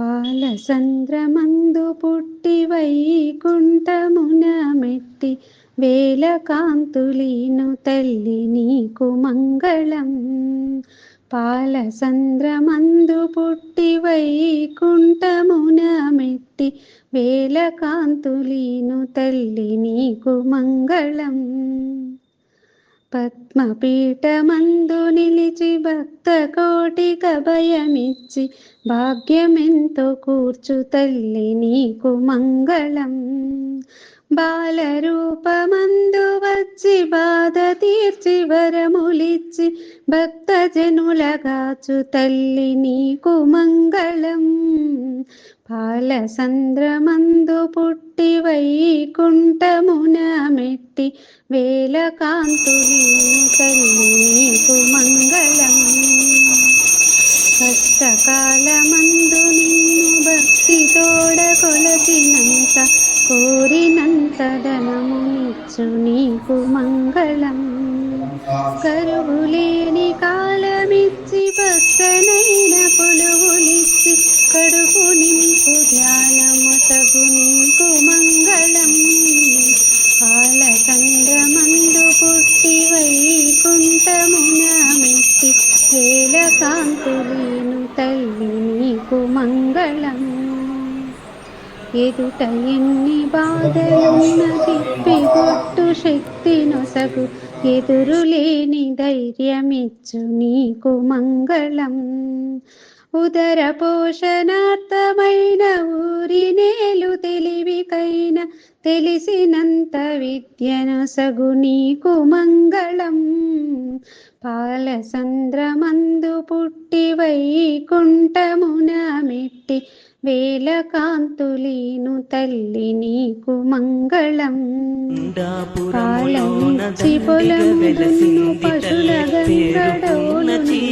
పాలసంద్రమందు పుట్టి వైకుంఠమున మెట్టి వేల కాంతులీను తల్లి నీకు మంగళం. పాలసంద్రమందు పుట్టి వైకుంఠమున మెట్టి వేల కాంతులీను తల్లి నీకు మంగళం. పద్మపీఠమందు నిలిచి భక్త కోటిక భయమిచ్చి భాగ్యమెంతో కూర్చు తల్లి నీకు మంగళం. బాలరూపమందు వచ్చి బాధ తీర్చి వరములిచ్చి భక్త జనులగాచు తల్లి నీకు మంగళం. పాలసంద్రమందు పుట్టి వైకుంఠమున మెట్టి వేల కాంతులీను తల్లి నీకు మంగళం. కష్టకాలమందు నిన్ను భక్తి తోడ కొలచినంత కోరినంత ధనమునిచ్చు నీకు మంగళం. కరువు లేని కాలమిచ్చి పక్కనైన కొలువులిచ్చి కడుపు నింపు ధ్యానము తగు నీకు మంగళం చంద్రమందు పుట్టి వైకుంఠమున మెట్టి వేల కాంతులీను తల్లి నీకు మంగళం. ఎదుట ఎన్ని బాధలున్న తిప్పిగొట్టు శక్తి నొసగు. ఎదురులేని ధైర్యమిచ్చు నీకు మంగళం. ఉదర పోషణార్థమైన ఊరి నేలు తెలివికైన తెలిసినంత విద్యను సగు నీకు మంగళం. పాలసంద్రమందు పుట్టి వైకుంఠమున మెట్టి వేల కాంతులీను తల్లి నీకు మంగళం. పాలనిచ్చి పొలముదున్ను పశుల గంగడోలు